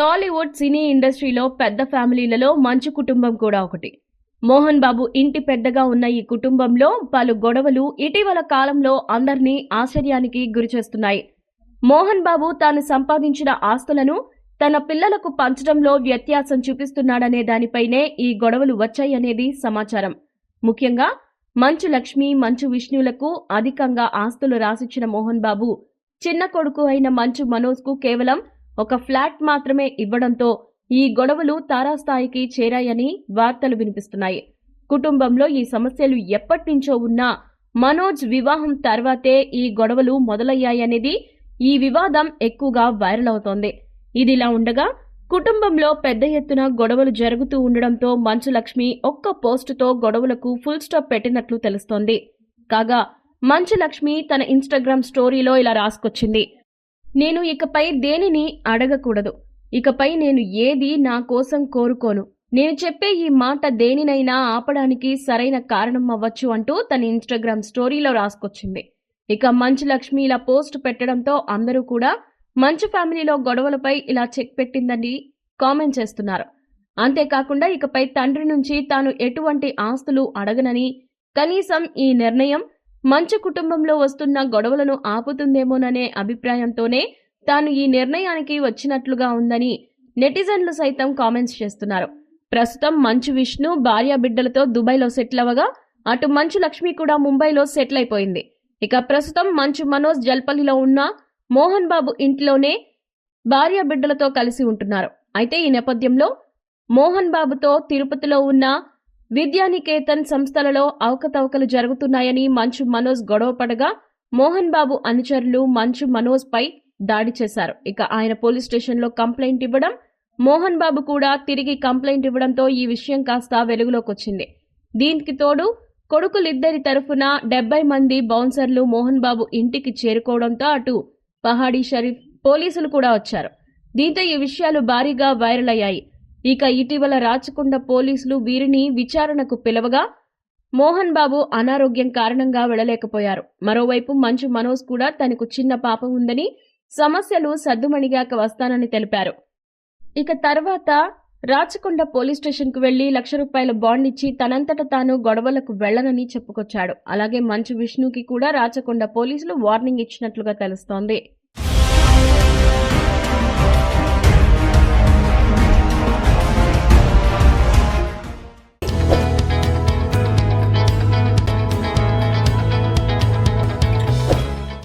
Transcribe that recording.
టాలీవుడ్ సినీ ఇండస్ట్రీలో పెద్ద ఫ్యామిలీలలో మంచు కుటుంబం కూడా ఒకటి. మోహన్ బాబు ఇంటి పెద్దగా ఉన్న ఈ కుటుంబంలో పలు గొడవలు ఇటీవల కాలంలో అందరినీ ఆశ్చర్యానికి గురిచేస్తున్నాయి. మోహన్ బాబు తాను సంపాదించిన ఆస్తులను తన పిల్లలకు పంచడంలో వ్యత్యాసం చూపిస్తున్నాడనే దానిపైనే ఈ గొడవలు వచ్చాయనేది సమాచారం. ముఖ్యంగా మంచు లక్ష్మి మంచు విష్ణువులకు అధికంగా ఆస్తులు రాసిచ్చిన మోహన్ బాబు చిన్న కొడుకు అయిన మంచు మనోజ్కు కేవలం ఒక ఫ్లాట్ మాత్రమే ఇవ్వడంతో ఈ గొడవలు తారాస్థాయికి చేరాయని వార్తలు వినిపిస్తున్నాయి. కుటుంబంలో ఈ సమస్యలు ఎప్పటినుంచో ఉన్నా మనోజ్ వివాహం తర్వాతే ఈ గొడవలు మొదలయ్యాయనేది ఈ వివాదం ఎక్కువగా వైరల్ అవుతోంది. ఇదిలా ఉండగా కుటుంబంలో పెద్ద ఎత్తున గొడవలు జరుగుతూ ఉండడంతో మంచు లక్ష్మి ఒక్క పోస్టుతో గొడవలకు ఫుల్ స్టాప్ పెట్టినట్లు తెలుస్తోంది. కాగా మంచు లక్ష్మి తన ఇన్స్టాగ్రామ్ స్టోరీలో ఇలా రాసుకొచ్చింది. నేను ఇకపై దేనిని అడగకూడదు. ఇకపై నేను ఏది నా కోసం కోరుకోను. నేను చెప్పే ఈ మాట దేనినైనా ఆపడానికి సరైన కారణం అవ్వచ్చు అంటూ తన ఇన్స్టాగ్రామ్ స్టోరీలో రాసుకొచ్చింది. ఇక మంచు లక్ష్మి ఇలా పోస్ట్ పెట్టడంతో అందరూ కూడా మంచు ఫ్యామిలీలో గొడవలపై ఇలా చెక్ పెట్టిందని కామెంట్ చేస్తున్నారు. అంతేకాకుండా ఇకపై తండ్రి నుంచి తాను ఎటువంటి ఆస్తులు అడగనని కనీసం ఈ నిర్ణయం మంచు కుటుంబంలో వస్తున్న గొడవలను ఆపుతుందేమోననే అభిప్రాయంతోనే తాను ఈ నిర్ణయానికి వచ్చినట్లుగా ఉందని నెటిజన్లు సైతం కామెంట్స్ చేస్తున్నారు. ప్రస్తుతం మంచు విష్ణు భార్య బిడ్డలతో దుబాయ్లో సెటిల్ అవ్వగా అటు మంచు లక్ష్మి కూడా ముంబైలో సెటిల్ అయిపోయింది ఇక ప్రస్తుతం మంచు మనోజ్ జల్పల్లిలో ఉన్న మోహన్ బాబు ఇంట్లోనే భార్య బిడ్డలతో కలిసి ఉంటున్నారు. అయితే ఈ నేపథ్యంలో మోహన్ బాబుతో తిరుపతిలో ఉన్న విద్యానికేతన్ సంస్థలలో అవకతవకలు జరుగుతున్నాయని మంచు మనోజ్ గొడవపడగా మోహన్ బాబు అనుచరులు మంచు మనోజ్ పై దాడి చేశారు. ఇక ఆయన పోలీస్ స్టేషన్లో కంప్లైంట్ ఇవ్వడం మోహన్ బాబు కూడా తిరిగి కంప్లైంట్ ఇవ్వడంతో ఈ విషయం కాస్త వెలుగులోకి వచ్చింది దీనికి తోడు కొడుకులిద్దరి తరఫున డెబ్బై మంది బౌన్సర్లు మోహన్ బాబు ఇంటికి చేరుకోవడంతో అటు పహాడీ షరీఫ్ పోలీసులు కూడా వచ్చారు. దీంతో ఈ విషయాలు భారీగా వైరల్ అయ్యాయి. ఇక ఇటీవల రాచకొండ పోలీసులు వీరిని విచారణకు పిలవగా మోహన్ బాబు అనారోగ్యం కారణంగా వెళ్ళలేకపోయారు. మరోవైపు మంచు మనోజ్ కూడా తనకు చిన్న పాప ఉందని సమస్యలు సద్దుమణిగాక వస్తానని తెలిపారు. ఇక తర్వాత రాచకొండ పోలీస్ స్టేషన్కు వెళ్ళి లక్ష రూపాయల బాండ్ ఇచ్చి తనంతట తాను గొడవలకు వెళ్ళనని చెప్పుకొచ్చాడు. అలాగే మంచు విష్ణుకి కూడా రాచకొండ పోలీసులు వార్నింగ్ ఇచ్చినట్లుగా తెలుస్తోంది.